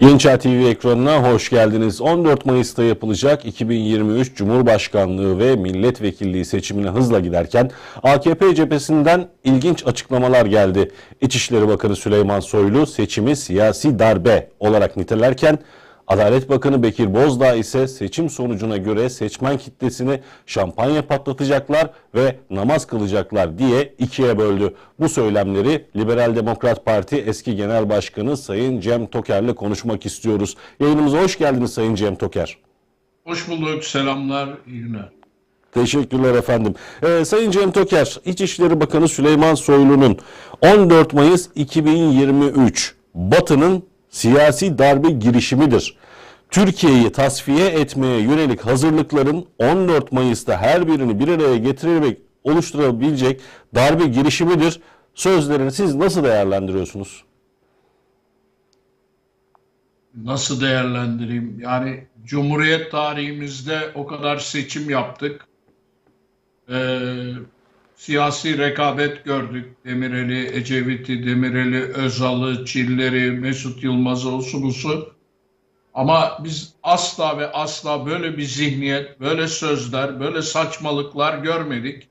Gençler TV ekranına hoş geldiniz. 14 Mayıs'ta yapılacak 2023 Cumhurbaşkanlığı ve milletvekilliği seçimine hızla giderken AKP cephesinden ilginç açıklamalar geldi. İçişleri Bakanı Süleyman Soylu seçimi siyasi darbe olarak nitelerken Adalet Bakanı Bekir Bozdağ ise seçim sonucuna göre seçmen kitlesini şampanya patlatacaklar ve namaz kılacaklar diye ikiye böldü. Bu söylemleri Liberal Demokrat Parti eski Genel Başkanı Sayın Cem Toker'le konuşmak istiyoruz. Yayınımıza hoş geldiniz Sayın Cem Toker. Hoş bulduk, selamlar, iyi günler. Teşekkürler efendim. Ee, Sayın Cem Toker, İçişleri Bakanı Süleyman Soylu'nun 14 Mayıs 2023 Batı'nın siyasi darbe girişimidir. Türkiye'yi tasfiye etmeye yönelik hazırlıkların 14 Mayıs'ta her birini bir araya getirerek oluşturabilecek darbe girişimidir. Sözlerini siz nasıl değerlendiriyorsunuz? Nasıl değerlendireyim? Yani Cumhuriyet tarihimizde o kadar seçim yaptık. Ee, siyasi rekabet gördük. Demireli, Ecevit'i, Demireli, Özal'ı, Çiller'i, Mesut Yılmaz'ı, olsun busu. Ama biz asla ve asla böyle bir zihniyet, böyle sözler, böyle saçmalıklar görmedik.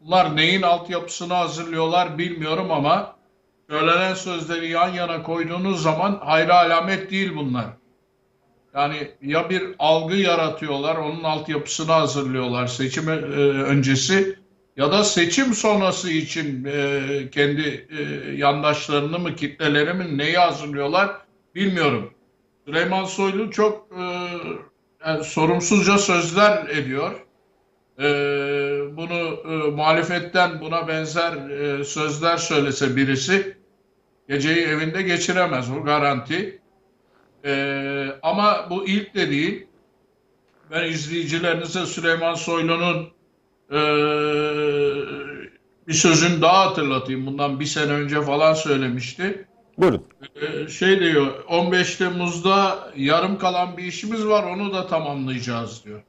Bunlar neyin altyapısını hazırlıyorlar bilmiyorum ama söylenen sözleri yan yana koyduğunuz zaman hayra alamet değil bunlar. Yani ya bir algı yaratıyorlar, onun altyapısını hazırlıyorlar seçim e, öncesi ya da seçim sonrası için e, kendi e, yandaşlarını mı, kitleleri mi neyi hazırlıyorlar bilmiyorum. Süleyman Soylu çok e, yani sorumsuzca sözler ediyor. E, bunu e, muhalefetten buna benzer e, sözler söylese birisi geceyi evinde geçiremez o garanti. E, ama bu ilk de değil. Ben izleyicilerinize Süleyman Soylu'nun e, bir sözünü daha hatırlatayım. Bundan bir sene önce falan söylemişti. Buyurun. Ee, şey diyor 15 Temmuz'da yarım kalan bir işimiz var onu da tamamlayacağız diyor.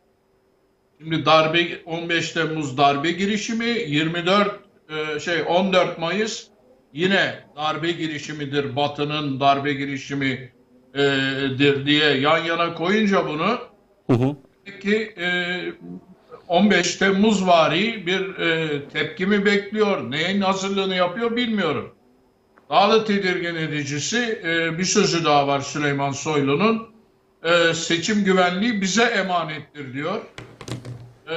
Şimdi darbe 15 Temmuz darbe girişimi 24 e, şey 14 Mayıs yine darbe girişimidir Batı'nın darbe girişimidir diye yan yana koyunca bunu Hı hı. ki e, 15 Temmuz vari bir e, tepki bekliyor neyin hazırlığını yapıyor bilmiyorum. Daha da tedirgin edicisi e, bir sözü daha var Süleyman Soylu'nun. E, seçim güvenliği bize emanettir diyor. E,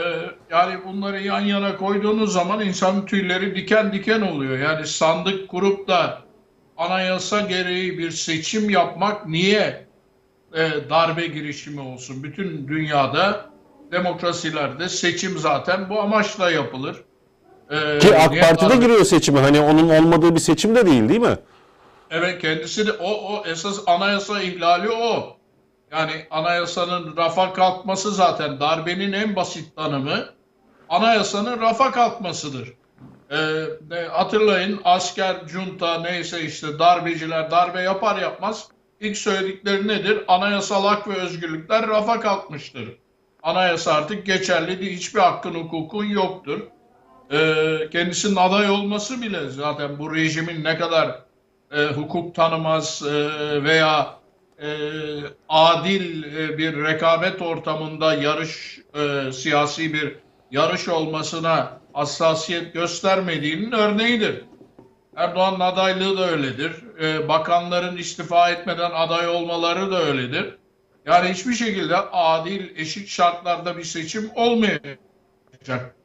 yani bunları yan yana koyduğunuz zaman insanın tüyleri diken diken oluyor. Yani sandık kurup da anayasa gereği bir seçim yapmak niye e, darbe girişimi olsun? Bütün dünyada demokrasilerde seçim zaten bu amaçla yapılır. E, Ki AK Parti'de darbe- giriyor seçime. Hani onun olmadığı bir seçim de değil değil mi? Evet kendisi de o, o esas anayasa ihlali o. Yani anayasanın rafa kalkması zaten darbenin en basit tanımı anayasanın rafa kalkmasıdır. Ee, hatırlayın asker, junta neyse işte darbeciler darbe yapar yapmaz ilk söyledikleri nedir? Anayasal hak ve özgürlükler rafa kalkmıştır. Anayasa artık geçerli değil. Hiçbir hakkın hukukun yoktur. Ee, kendisinin aday olması bile zaten bu rejimin ne kadar e, hukuk tanımaz e, veya e, adil e, bir rekabet ortamında yarış e, siyasi bir yarış olmasına hassasiyet göstermediğinin örneğidir. Erdoğan'ın adaylığı da öyledir. E, bakanların istifa etmeden aday olmaları da öyledir. Yani hiçbir şekilde adil, eşit şartlarda bir seçim olmayacak.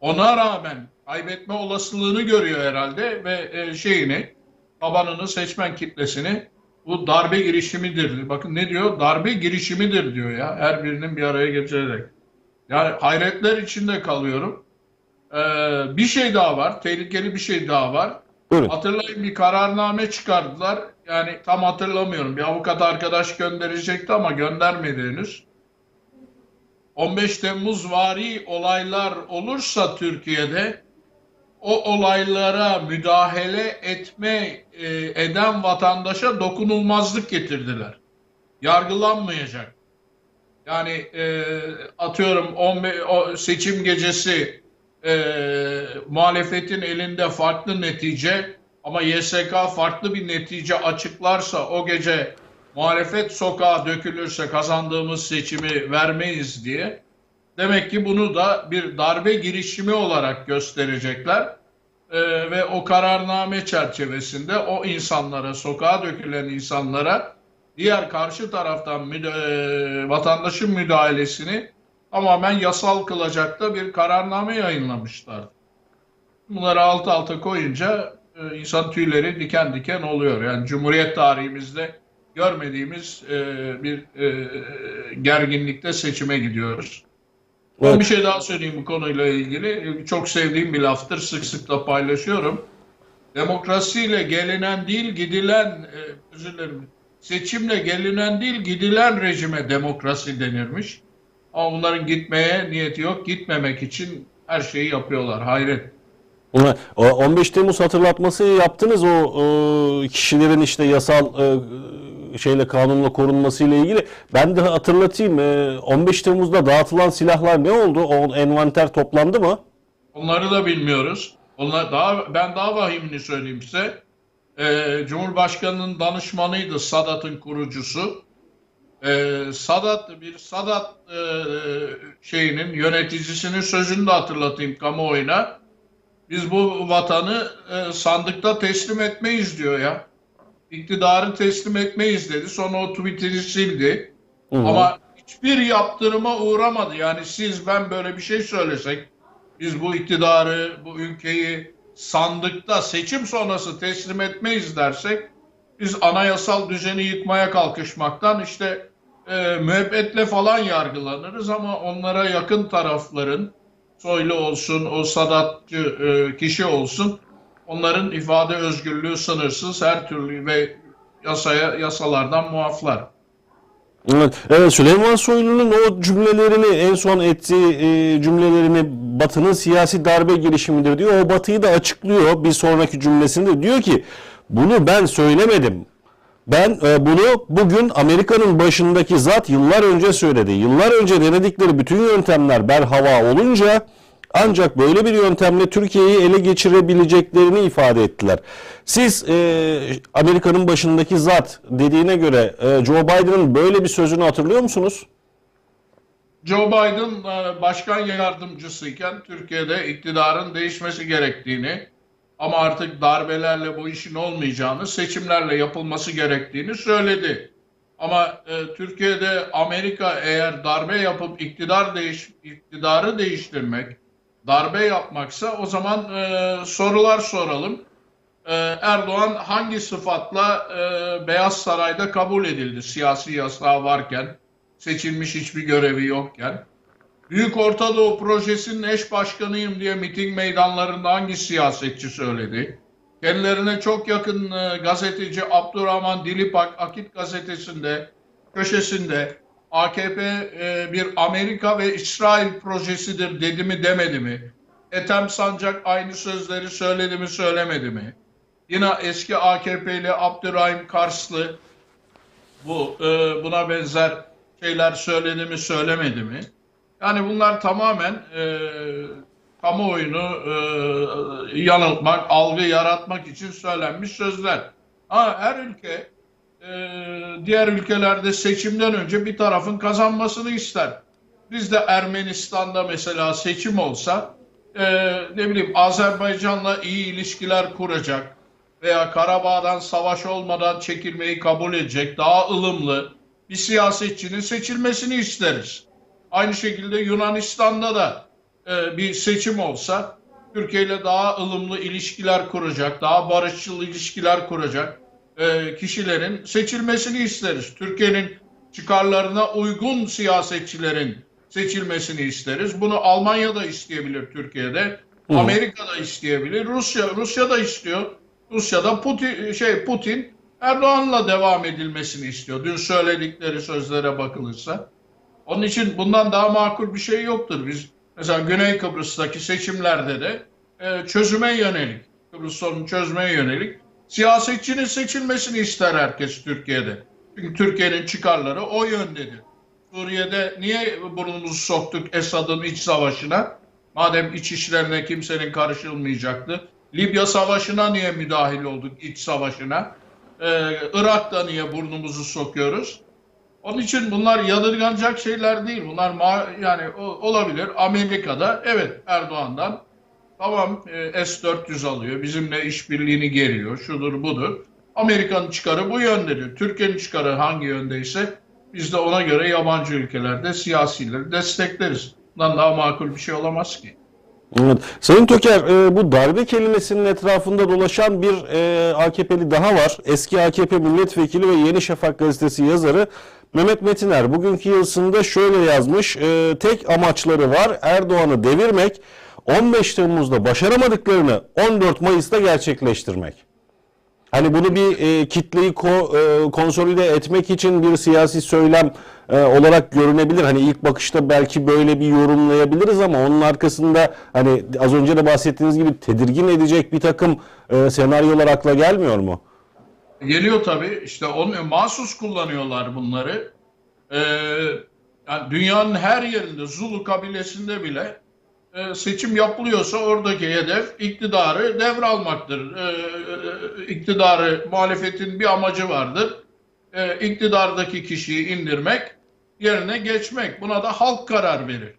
Ona rağmen kaybetme olasılığını görüyor herhalde ve e, şeyini tabanını, seçmen kitlesini bu darbe girişimidir. Bakın ne diyor? Darbe girişimidir diyor ya. Her birinin bir araya getirerek. Yani hayretler içinde kalıyorum. Ee, bir şey daha var. Tehlikeli bir şey daha var. Buyurun. Hatırlayın bir kararname çıkardılar. Yani tam hatırlamıyorum. Bir avukat arkadaş gönderecekti ama göndermedi henüz. 15 Temmuz vari olaylar olursa Türkiye'de o olaylara müdahale etme e, eden vatandaşa dokunulmazlık getirdiler. Yargılanmayacak. Yani e, atıyorum 15, o seçim gecesi e, muhalefetin elinde farklı netice ama YSK farklı bir netice açıklarsa o gece muhalefet sokağa dökülürse kazandığımız seçimi vermeyiz diye demek ki bunu da bir darbe girişimi olarak gösterecekler. Ee, ve o kararname çerçevesinde o insanlara, sokağa dökülen insanlara diğer karşı taraftan müda- e, vatandaşın müdahalesini tamamen yasal kılacak da bir kararname yayınlamışlar. Bunları alt alta koyunca e, insan tüyleri diken diken oluyor. Yani Cumhuriyet tarihimizde görmediğimiz e, bir e, gerginlikte seçime gidiyoruz. Ben Evet. bir şey daha söyleyeyim bu konuyla ilgili. Çok sevdiğim bir laftır. Sık sık da paylaşıyorum. Demokrasiyle gelinen değil gidilen, e, özür dilerim, seçimle gelinen değil gidilen rejime demokrasi denirmiş. Ama bunların gitmeye niyeti yok. Gitmemek için her şeyi yapıyorlar. Hayret. Ona- o 15 Temmuz hatırlatması yaptınız o e, kişilerin işte yasal e, şeyle kanunla korunması ile ilgili. Ben de hatırlatayım. e, 15 Temmuz'da dağıtılan silahlar ne oldu? O envanter toplandı mı? Onları da bilmiyoruz. Onlar daha ben daha vahimini söyleyeyim size. Ee, Cumhurbaşkanının danışmanıydı Sadat'ın kurucusu. Ee, Sadat bir Sadat e, şeyinin yöneticisinin sözünü de hatırlatayım kamuoyuna. Biz bu vatanı e, sandıkta teslim etmeyiz diyor ya. İktidarı teslim etmeyiz dedi. Sonra o tweetini sildi. Hı hı. Ama hiçbir yaptırıma uğramadı. Yani siz ben böyle bir şey söylesek biz bu iktidarı, bu ülkeyi sandıkta seçim sonrası teslim etmeyiz dersek biz anayasal düzeni yıkmaya kalkışmaktan işte e, müebbetle falan yargılanırız ama onlara yakın tarafların Soylu olsun, o Sadatçı e, kişi olsun onların ifade özgürlüğü sınırsız her türlü ve yasaya yasalardan muaflar. Evet, Süleyman Soylu'nun o cümlelerini en son ettiği e, cümlelerini Batı'nın siyasi darbe girişimidir diyor. O Batı'yı da açıklıyor bir sonraki cümlesinde. Diyor ki bunu ben söylemedim. Ben e, bunu bugün Amerika'nın başındaki zat yıllar önce söyledi. Yıllar önce denedikleri bütün yöntemler berhava olunca ancak böyle bir yöntemle Türkiye'yi ele geçirebileceklerini ifade ettiler. Siz e, Amerika'nın başındaki zat dediğine göre e, Joe Biden'ın böyle bir sözünü hatırlıyor musunuz? Joe Biden e, başkan yardımcısıyken Türkiye'de iktidarın değişmesi gerektiğini ama artık darbelerle bu işin olmayacağını, seçimlerle yapılması gerektiğini söyledi. Ama e, Türkiye'de Amerika eğer darbe yapıp iktidar değiş iktidarı değiştirmek, darbe yapmaksa o zaman e, sorular soralım. E, Erdoğan hangi sıfatla e, Beyaz Saray'da kabul edildi siyasi yasağı varken? seçilmiş hiçbir görevi yokken. Büyük Orta Doğu Projesi'nin eş başkanıyım diye miting meydanlarında hangi siyasetçi söyledi? Kendilerine çok yakın e, gazeteci Abdurrahman Dilipak Akit gazetesinde köşesinde AKP e, bir Amerika ve İsrail projesidir dedi mi demedi mi? Ethem Sancak aynı sözleri söyledi mi söylemedi mi? Yine eski AKP'li Abdurrahim Karslı bu e, buna benzer şeyler söyledi mi söylemedi mi? Yani bunlar tamamen e, kamuoyunu e, yanıltmak, algı yaratmak için söylenmiş sözler. Ha, her ülke e, diğer ülkelerde seçimden önce bir tarafın kazanmasını ister. Bizde Ermenistan'da mesela seçim olsa e, ne bileyim Azerbaycan'la iyi ilişkiler kuracak veya Karabağ'dan savaş olmadan çekilmeyi kabul edecek daha ılımlı bir siyasetçinin seçilmesini isteriz. Aynı şekilde Yunanistan'da da e, bir seçim olsa Türkiye ile daha ılımlı ilişkiler kuracak, daha barışçıl ilişkiler kuracak e, kişilerin seçilmesini isteriz. Türkiye'nin çıkarlarına uygun siyasetçilerin seçilmesini isteriz. Bunu Almanya da isteyebilir Türkiye'de. Hı. Amerika da isteyebilir. Rusya Rusya da istiyor. Rusya'da Putin şey Putin Erdoğan'la devam edilmesini istiyor. Dün söyledikleri sözlere bakılırsa. Onun için bundan daha makul bir şey yoktur. Biz mesela Güney Kıbrıs'taki seçimlerde de e, çözüme yönelik, Kıbrıs sorunu çözmeye yönelik siyasetçinin seçilmesini ister herkes Türkiye'de. Çünkü Türkiye'nin çıkarları o yöndedir. Suriye'de niye burnumuzu soktuk Esad'ın iç savaşına? Madem iç işlerine kimsenin karışılmayacaktı. Libya Savaşı'na niye müdahil olduk? iç savaşına. Ee, Irak'ta niye burnumuzu sokuyoruz? Onun için bunlar yadırganacak şeyler değil. Bunlar yani olabilir. Amerika'da evet Erdoğan'dan tamam e, S-400 alıyor. Bizimle işbirliğini geriyor. Şudur budur. Amerika'nın çıkarı bu yöndedir. Türkiye'nin çıkarı hangi yöndeyse biz de ona göre yabancı ülkelerde siyasileri destekleriz. Bundan daha makul bir şey olamaz ki. Evet. Sayın Toker, e, bu darbe kelimesinin etrafında dolaşan bir e, AKP'li daha var. Eski AKP milletvekili ve Yeni Şafak gazetesi yazarı Mehmet Metiner. Bugünkü yazısında şöyle yazmış. e, tek amaçları var Erdoğan'ı devirmek, 15 Temmuz'da başaramadıklarını 14 Mayıs'ta gerçekleştirmek. Hani bunu bir e, kitleyi ko, e, konsolide etmek için bir siyasi söylem e, olarak görünebilir. Hani ilk bakışta belki böyle bir yorumlayabiliriz ama onun arkasında hani az önce de bahsettiğiniz gibi tedirgin edecek bir takım e, senaryolar akla gelmiyor mu? Geliyor tabii. İşte onu mahsus kullanıyorlar bunları. Ee, yani dünyanın her yerinde Zulu kabilesinde bile e, seçim yapılıyorsa oradaki hedef iktidarı devralmaktır. Ee, e, iktidarı muhalefetin bir amacı vardır. Ee, iktidardaki kişiyi indirmek, yerine geçmek. Buna da halk karar verir.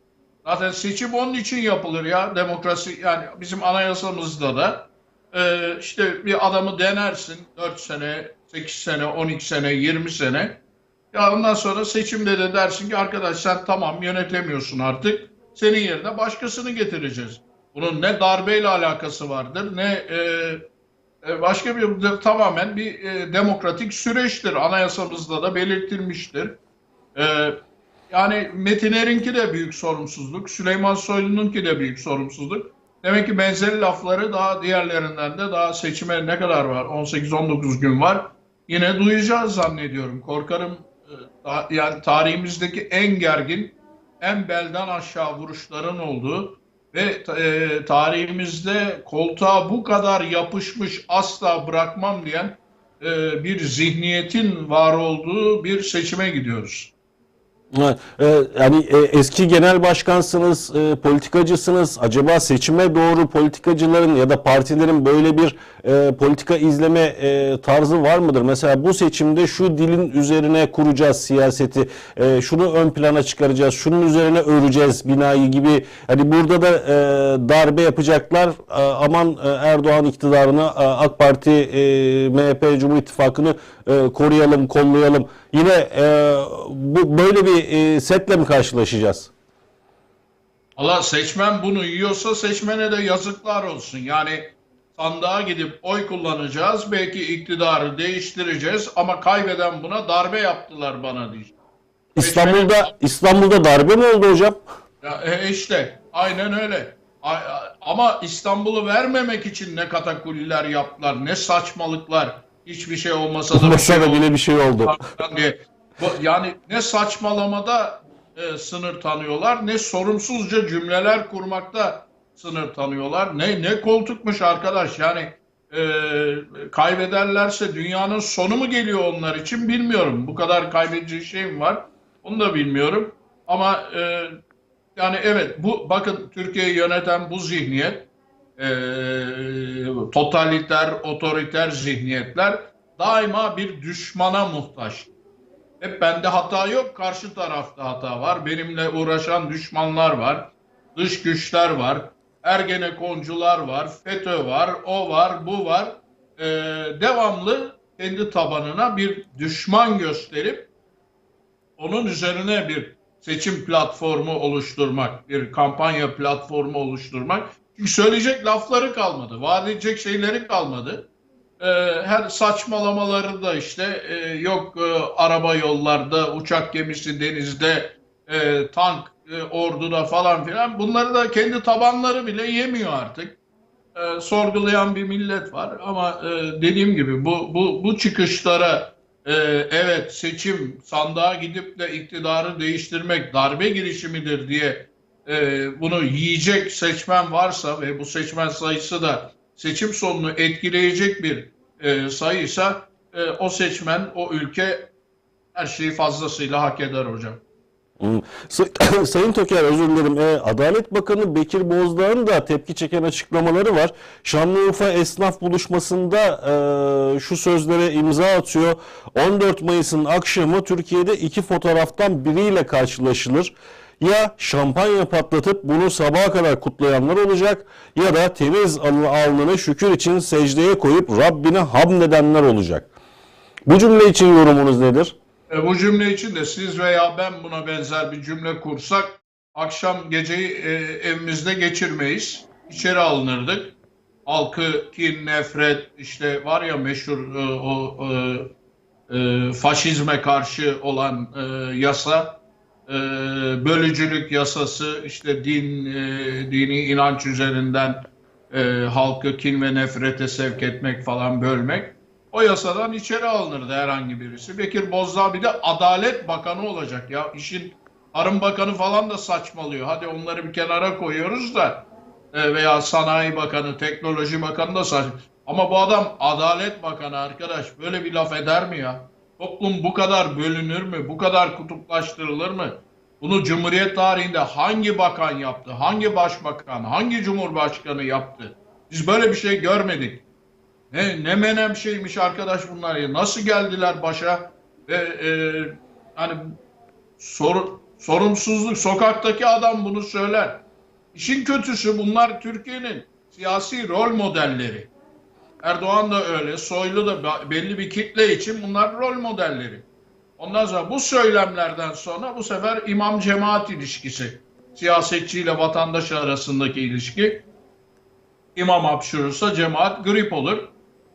Zaten seçim onun için yapılır ya. Demokrasi yani bizim anayasamızda da ee, işte bir adamı denersin 4 sene, 8 sene, 12 sene, 20 sene. Ya ondan sonra seçimde de dersin ki arkadaş sen tamam yönetemiyorsun artık. Senin yerine başkasını getireceğiz. Bunun ne darbeyle alakası vardır ne e, e, başka bir tamamen bir e, demokratik süreçtir. Anayasamızda da belirtilmiştir. E, yani Metiner'inki de büyük sorumsuzluk, Süleyman Soylu'nunki de büyük sorumsuzluk. Demek ki benzeri lafları daha diğerlerinden de daha seçime ne kadar var? 18-19 gün var. Yine duyacağız zannediyorum. Korkarım e, yani tarihimizdeki en gergin, en belden aşağı vuruşların olduğu ve e, tarihimizde koltuğa bu kadar yapışmış asla bırakmam diyen e, bir zihniyetin var olduğu bir seçime gidiyoruz. E, Yani e, eski genel başkansınız, e, politikacısınız. Acaba seçime doğru politikacıların ya da partilerin böyle bir politika izleme tarzı var mıdır? Mesela bu seçimde şu dilin üzerine kuracağız siyaseti, şunu ön plana çıkaracağız, şunun üzerine öreceğiz binayı gibi. Hani burada da darbe yapacaklar. Aman Erdoğan iktidarını, AK Parti, MHP, Cumhur İttifakı'nı e, koruyalım, kollayalım. Yine e, bu böyle bir e, setle mi karşılaşacağız? Allah seçmen bunu yiyorsa seçmene de yazıklar olsun. Yani sandığa gidip oy kullanacağız. Belki iktidarı değiştireceğiz ama kaybeden buna darbe yaptılar bana diyecek. İstanbul'da İstanbul'da darbe mi oldu hocam? Ya e, işte aynen öyle. Ama İstanbul'u vermemek için ne katakulliler yaptılar, ne saçmalıklar. Hiçbir şey olmasa da bir şey Masada oldu bile bir şey oldu. Yani ne saçmalamada e, sınır tanıyorlar, ne sorumsuzca cümleler kurmakta sınır tanıyorlar. Ne ne koltukmuş arkadaş. Yani e, kaybederlerse dünyanın sonu mu geliyor onlar için bilmiyorum. Bu kadar kaybedeceği şey mi var? Onu da bilmiyorum. Ama e, yani evet bu bakın Türkiye'yi yöneten bu zihniyet e, totaliter, otoriter zihniyetler daima bir düşmana muhtaç. Hep bende hata yok, karşı tarafta hata var. Benimle uğraşan düşmanlar var, dış güçler var, ergenekoncular var, FETÖ var, o var, bu var. Ee, devamlı kendi tabanına bir düşman gösterip onun üzerine bir seçim platformu oluşturmak, bir kampanya platformu oluşturmak. Çünkü söyleyecek lafları kalmadı, vaat edecek şeyleri kalmadı. Ee, her saçmalamaları da işte e, yok e, araba yollarda, uçak gemisi denizde, e, tank e, orduda falan filan bunları da kendi tabanları bile yemiyor artık. E, sorgulayan bir millet var ama e, dediğim gibi bu bu bu çıkışlara e, evet seçim sandığa gidip de iktidarı değiştirmek darbe girişimidir diye e, bunu yiyecek seçmen varsa ve bu seçmen sayısı da seçim sonunu etkileyecek bir e, sayıysa e, o seçmen, o ülke her şeyi fazlasıyla hak eder hocam. Hmm. Say- Sayın Toker özür dilerim. Ee, Adalet Bakanı Bekir Bozdağ'ın da tepki çeken açıklamaları var. Şanlıurfa esnaf buluşmasında e, şu sözlere imza atıyor. 14 Mayıs'ın akşamı Türkiye'de iki fotoğraftan biriyle karşılaşılır. Ya şampanya patlatıp bunu sabaha kadar kutlayanlar olacak ya da temiz al- alnını şükür için secdeye koyup Rabbine hamd edenler olacak. Bu cümle için yorumunuz nedir? E, bu cümle için de siz veya ben buna benzer bir cümle kursak akşam geceyi e, evimizde geçirmeyiz. İçeri alınırdık. Halkı kin, nefret işte var ya meşhur e, o e, e, faşizme karşı olan e, yasa e, bölücülük yasası işte din e, dini inanç üzerinden e, halkı kin ve nefrete sevk etmek falan bölmek o yasadan içeri alınırdı herhangi birisi. Bekir Bozdağ bir de Adalet Bakanı olacak ya. İşin Tarım Bakanı falan da saçmalıyor. Hadi onları bir kenara koyuyoruz da e, veya Sanayi Bakanı, Teknoloji Bakanı da saç. Ama bu adam Adalet Bakanı arkadaş. Böyle bir laf eder mi ya? Toplum bu kadar bölünür mü? Bu kadar kutuplaştırılır mı? Bunu Cumhuriyet tarihinde hangi bakan yaptı? Hangi başbakan? Hangi cumhurbaşkanı yaptı? Biz böyle bir şey görmedik. Ne, ne menem şeymiş arkadaş bunlar ya. Nasıl geldiler başa? Ve e, hani sor, sorumsuzluk sokaktaki adam bunu söyler. İşin kötüsü bunlar Türkiye'nin siyasi rol modelleri. Erdoğan da öyle, Soylu da be- belli bir kitle için bunlar rol modelleri. Ondan sonra bu söylemlerden sonra bu sefer imam cemaat ilişkisi, siyasetçiyle vatandaş arasındaki ilişki İmam hapşırırsa cemaat grip olur.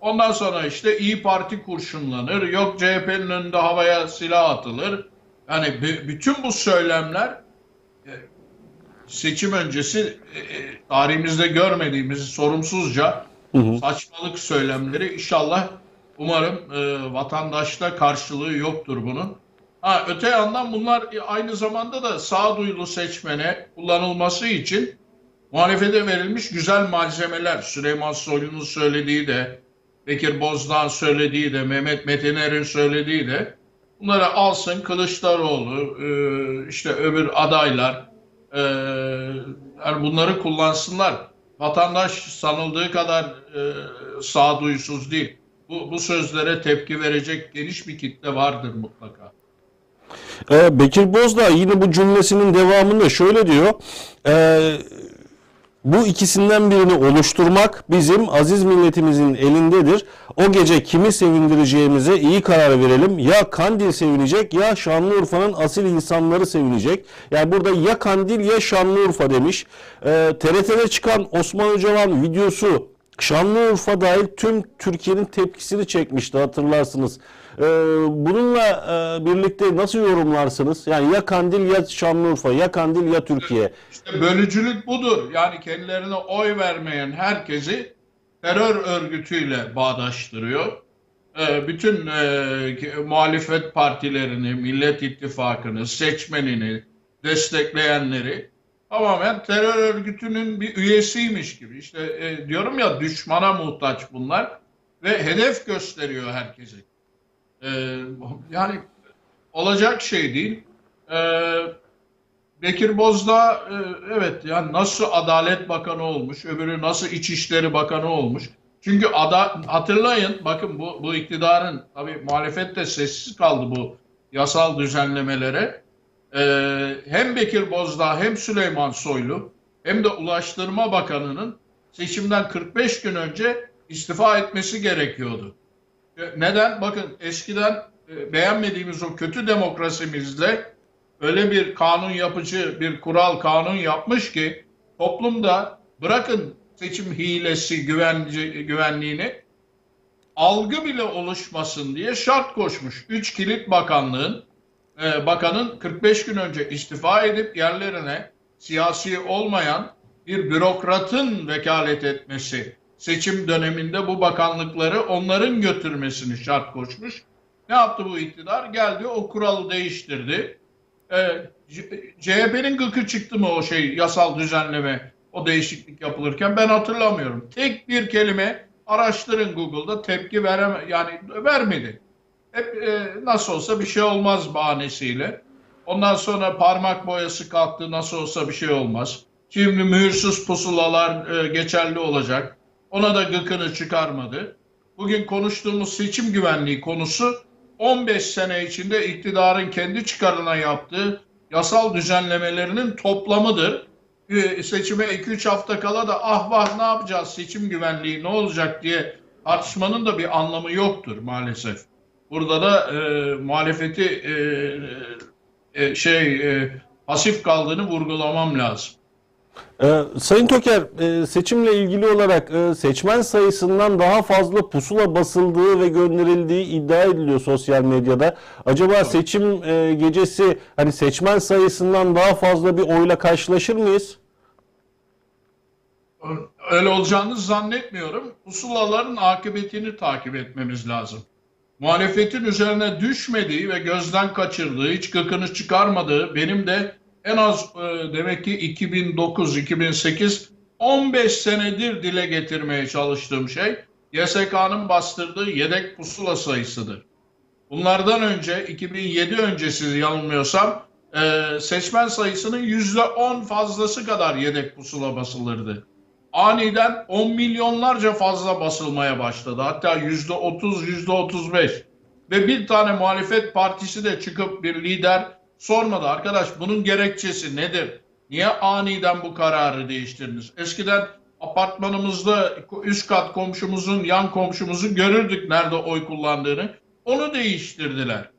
Ondan sonra işte İyi Parti kurşunlanır. Yok CHP'nin önünde havaya silah atılır. Yani bütün bu söylemler e, seçim öncesi e, e, tarihimizde görmediğimiz sorumsuzca saçmalık söylemleri inşallah umarım e, vatandaşta karşılığı yoktur bunun. Ha, öte yandan bunlar aynı zamanda da sağduyulu seçmene kullanılması için muhalefete verilmiş güzel malzemeler. Süleyman Soylu'nun söylediği de, Bekir Bozdağ'ın söylediği de, Mehmet Metiner'in söylediği de bunları alsın Kılıçdaroğlu, e, işte öbür adaylar e, bunları kullansınlar. Vatandaş sanıldığı kadar e, sağduysuz değil. Bu, bu sözlere tepki verecek geniş bir kitle vardır mutlaka. Ee, Bekir Bozdağ yine bu cümlesinin devamında şöyle diyor. Ee, bu ikisinden birini oluşturmak bizim aziz milletimizin elindedir. O gece kimi sevindireceğimize iyi karar verelim. Ya Kandil sevinecek ya Şanlıurfa'nın asil insanları sevinecek. Yani burada ya Kandil ya Şanlıurfa demiş. Ee, TRT'de çıkan Osman Öcalan videosu Şanlıurfa dahil tüm Türkiye'nin tepkisini çekmişti hatırlarsınız. Ee, bununla e, birlikte nasıl yorumlarsınız? Yani ya Kandil ya Şanlıurfa, ya Kandil ya Türkiye. İşte bölücülük budur. Yani kendilerine oy vermeyen herkesi terör örgütüyle bağdaştırıyor. Ee, bütün e, muhalefet partilerini, Millet İttifakı'nı, seçmenini, destekleyenleri tamamen terör örgütünün bir üyesiymiş gibi. İşte e, diyorum ya düşmana muhtaç bunlar ve hedef gösteriyor herkesi. Ee, yani olacak şey değil. Ee, Bekir Bozdağ e, evet yani nasıl Adalet Bakanı olmuş, öbürü nasıl İçişleri Bakanı olmuş. Çünkü ada, hatırlayın bakın bu, bu iktidarın tabii muhalefet de sessiz kaldı bu yasal düzenlemelere. Ee, hem Bekir Bozdağ hem Süleyman Soylu hem de Ulaştırma Bakanı'nın seçimden 45 gün önce istifa etmesi gerekiyordu. E, Neden? Bakın eskiden e, beğenmediğimiz o kötü demokrasimizle öyle bir kanun yapıcı, bir kural kanun yapmış ki toplumda bırakın seçim hilesi, güvence, güvenliğini algı bile oluşmasın diye şart koşmuş. Üç kilit bakanlığın e, bakanın 45 gün önce istifa edip yerlerine siyasi olmayan bir bürokratın vekalet etmesi, seçim döneminde bu bakanlıkları onların götürmesini şart koşmuş. Ne yaptı bu iktidar? Geldi o kuralı değiştirdi. Ee, CHP'nin gıkı çıktı mı o şey yasal düzenleme o değişiklik yapılırken ben hatırlamıyorum. Tek bir kelime araştırın Google'da tepki vereme yani vermedi. Hep e, nasıl olsa bir şey olmaz bahanesiyle Ondan sonra parmak boyası kalktı nasıl olsa bir şey olmaz. Şimdi mühürsüz pusulalar e, geçerli olacak. Ona da gıkını çıkarmadı. Bugün konuştuğumuz seçim güvenliği konusu 15 sene içinde iktidarın kendi çıkarına yaptığı yasal düzenlemelerinin toplamıdır. E, Seçime 2-3 hafta kala da ah vah ne yapacağız seçim güvenliği ne olacak diye tartışmanın da bir anlamı yoktur maalesef. Burada da e, muhalefeti e, e, şey e, pasif kaldığını vurgulamam lazım. Ee, Sayın Toker, e, seçimle ilgili olarak e, seçmen sayısından daha fazla pusula basıldığı ve gönderildiği iddia ediliyor sosyal medyada. Acaba seçim e, gecesi hani seçmen sayısından daha fazla bir oyla karşılaşır mıyız? Öyle olacağını zannetmiyorum. Pusulaların akıbetini takip etmemiz lazım. Muhalefetin üzerine düşmediği ve gözden kaçırdığı, hiç gıkını çıkarmadığı, benim de en az e, demek ki 2009-2008 15 senedir dile getirmeye çalıştığım şey YSK'nın bastırdığı yedek pusula sayısıdır. Bunlardan önce 2007 öncesi yanılmıyorsam e, seçmen sayısının %10 fazlası kadar yedek pusula basılırdı aniden 10 milyonlarca fazla basılmaya başladı. Hatta yüzde 30, yüzde 35 ve bir tane muhalefet partisi de çıkıp bir lider sormadı. Arkadaş bunun gerekçesi nedir? Niye aniden bu kararı değiştirdiniz? Eskiden apartmanımızda üst kat komşumuzun, yan komşumuzun görürdük nerede oy kullandığını. Onu değiştirdiler.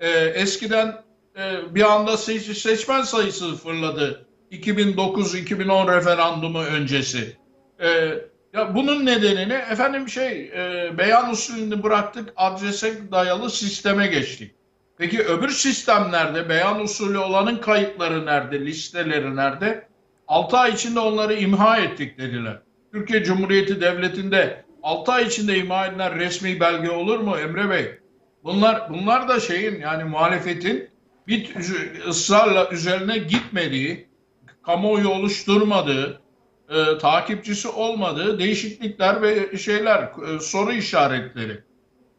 Ee, eskiden e, bir anda seç, seçmen sayısı fırladı. 2009-2010 referandumu öncesi. Ee, ya bunun nedenini efendim şey e, beyan usulünü bıraktık adrese dayalı sisteme geçtik. Peki öbür sistemlerde beyan usulü olanın kayıtları nerede, listeleri nerede? 6 ay içinde onları imha ettik dediler. Türkiye Cumhuriyeti Devleti'nde 6 ay içinde imha edilen resmi belge olur mu Emre Bey? Bunlar bunlar da şeyin yani muhalefetin bir ısrarla üzerine gitmediği, kamuoyu oluşturmadığı, e, takipçisi olmadığı değişiklikler ve şeyler, e, soru işaretleri.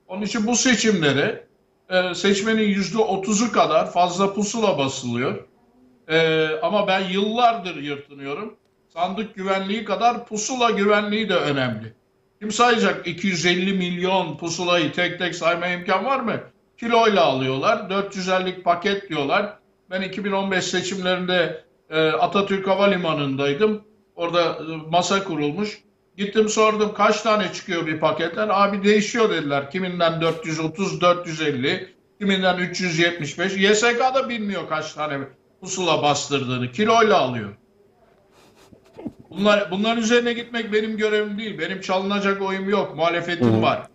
Onun için bu seçimlere e, seçmenin yüzde otuzu kadar fazla pusula basılıyor. E, ama ben yıllardır yırtınıyorum. Sandık güvenliği kadar pusula güvenliği de önemli. Kim sayacak 250 milyon pusulayı tek tek saymaya imkan var mı? Kiloyla alıyorlar. 450'lik paket diyorlar. Ben 2015 seçimlerinde e, Atatürk Havalimanı'ndaydım. Orada masa kurulmuş. Gittim sordum kaç tane çıkıyor bir paketten. Abi değişiyor dediler. Kiminden 430, 450, kiminden 375. YSK da bilmiyor kaç tane pusula bastırdığını. Kiloyla alıyor. Bunlar, bunların üzerine gitmek benim görevim değil. Benim çalınacak oyum yok. Muhalefetim Hı. var.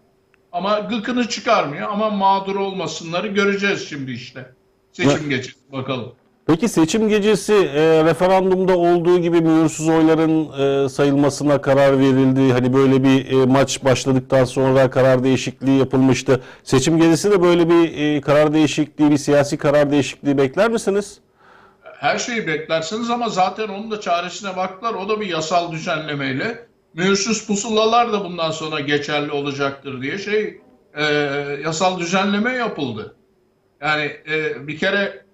Ama gıkını çıkarmıyor. Ama mağdur olmasınları göreceğiz şimdi işte. Seçim geçecek bakalım. Peki seçim gecesi e, referandumda olduğu gibi mühürsüz oyların e, sayılmasına karar verildi. Hani böyle bir e, maç başladıktan sonra karar değişikliği yapılmıştı. Seçim gecesi de böyle bir e, karar değişikliği, bir siyasi karar değişikliği bekler misiniz? her şeyi beklersiniz ama zaten onun da çaresine baktılar. O da bir yasal düzenlemeyle. Mühürsüz pusulalar da bundan sonra geçerli olacaktır diye şey e, yasal düzenleme yapıldı. Yani e, bir kere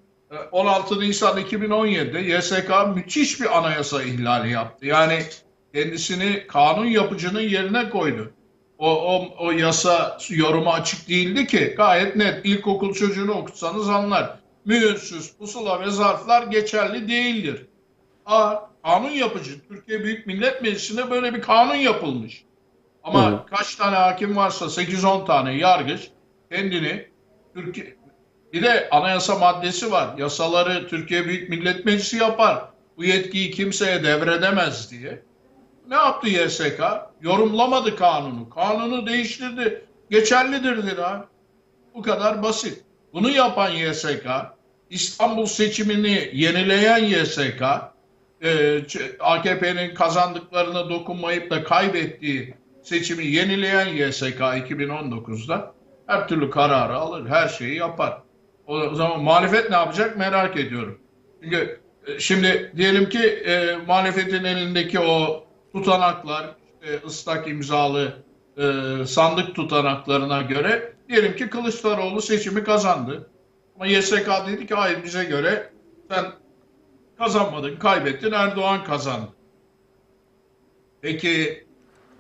16 Nisan 2017'de YSK müthiş bir anayasa ihlali yaptı. Yani kendisini kanun yapıcının yerine koydu. O, o, o yasa yorumu açık değildi ki. Gayet net. İlkokul çocuğunu okutsanız anlar mühürsüz, pusula ve zarflar geçerli değildir. A, kanun yapıcı. Türkiye Büyük Millet Meclisi'nde böyle bir kanun yapılmış. Ama Hı. kaç tane hakim varsa 8-10 tane yargıç kendini Türkiye bir de anayasa maddesi var. Yasaları Türkiye Büyük Millet Meclisi yapar. Bu yetkiyi kimseye devredemez diye. Ne yaptı YSK? Yorumlamadı kanunu. Kanunu değiştirdi. Geçerlidir dedi ha. Bu kadar basit. Bunu yapan YSK, İstanbul seçimini yenileyen YSK, e, AKP'nin kazandıklarına dokunmayıp da kaybettiği seçimi yenileyen YSK 2019'da her türlü kararı alır, her şeyi yapar. O zaman muhalefet ne yapacak merak ediyorum. Çünkü e, şimdi diyelim ki e, muhalefetin elindeki o tutanaklar, işte ıslak imzalı e, sandık tutanaklarına göre diyelim ki Kılıçdaroğlu seçimi kazandı. Ama YSK dedi ki hayır bize göre sen kazanmadın, kaybettin, Erdoğan kazandı. Peki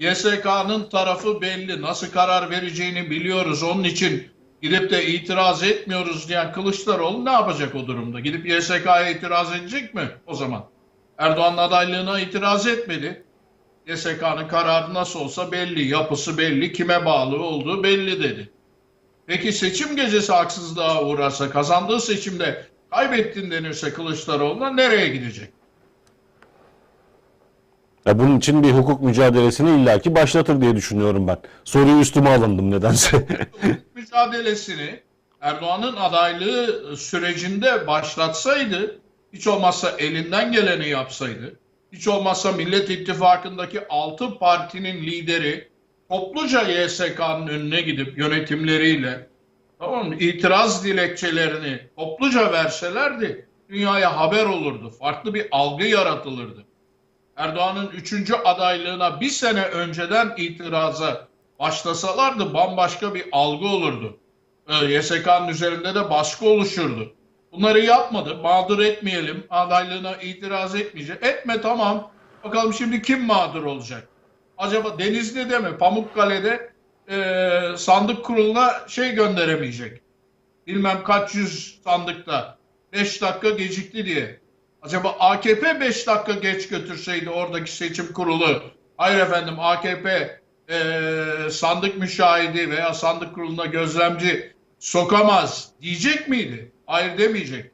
YSK'nın tarafı belli. Nasıl karar vereceğini biliyoruz. Onun için gidip de itiraz etmiyoruz diyen Kılıçdaroğlu ne yapacak o durumda? Gidip YSK'ya itiraz edecek mi o zaman? Erdoğan'ın adaylığına itiraz etmedi. YSK'nın kararı nasıl olsa belli, yapısı belli, kime bağlı olduğu belli dedi. Peki seçim gecesi haksızlığa uğrarsa, kazandığı seçimde kaybettin denirse Kılıçdaroğlu'na nereye gidecek? Ya bunun için bir hukuk mücadelesini illaki başlatır diye düşünüyorum ben. Soruyu üstüme alındım nedense. mücadelesini Erdoğan'ın adaylığı sürecinde başlatsaydı, hiç olmazsa elinden geleni yapsaydı, hiç olmazsa Millet İttifakı'ndaki 6 partinin lideri topluca YSK'nın önüne gidip yönetimleriyle tamam mı, itiraz dilekçelerini topluca verselerdi dünyaya haber olurdu. Farklı bir algı yaratılırdı. Erdoğan'ın üçüncü adaylığına bir sene önceden itiraza başlasalardı bambaşka bir algı olurdu. Ee, YSK'nın üzerinde de baskı oluşurdu. Bunları yapmadı. Mağdur etmeyelim. Adaylığına itiraz etmeyecek. Etme tamam. Bakalım şimdi kim mağdur olacak? Acaba Denizli'de mi? Pamukkale'de e, sandık kuruluna şey gönderemeyecek. Bilmem kaç yüz sandıkta. 5 dakika gecikti diye. Acaba AKP 5 dakika geç götürseydi oradaki seçim kurulu. Hayır efendim AKP e, sandık müşahidi veya sandık kuruluna gözlemci sokamaz diyecek miydi? Hayır demeyecek.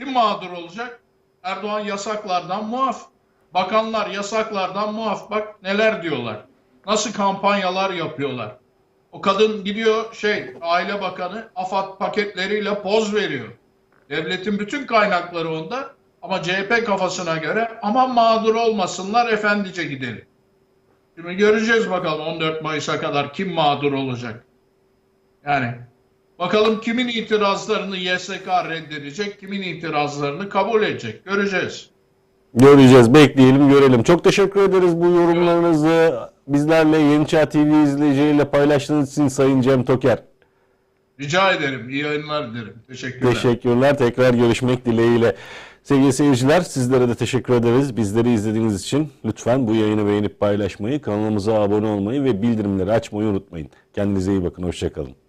Kim mağdur olacak? Erdoğan yasaklardan muaf. Bakanlar yasaklardan muaf. Bak neler diyorlar. Nasıl kampanyalar yapıyorlar. O kadın gidiyor şey aile bakanı AFAD paketleriyle poz veriyor. Devletin bütün kaynakları onda ama CHP kafasına göre aman mağdur olmasınlar efendice gidelim. Şimdi göreceğiz bakalım 14 Mayıs'a kadar kim mağdur olacak. Yani bakalım kimin itirazlarını YSK reddedecek, kimin itirazlarını kabul edecek. Göreceğiz. Göreceğiz, bekleyelim, görelim. Çok teşekkür ederiz bu yorumlarınızı bizlerle Yeni Çağ TV izleyicileriyle paylaştığınız için Sayın Cem Toker. Rica ederim. İyi yayınlar dilerim. Teşekkürler. Teşekkürler. Tekrar görüşmek dileğiyle. Sevgili seyirciler sizlere de teşekkür ederiz. Bizleri izlediğiniz için lütfen bu yayını beğenip paylaşmayı, kanalımıza abone olmayı ve bildirimleri açmayı unutmayın. Kendinize iyi bakın. Hoşçakalın.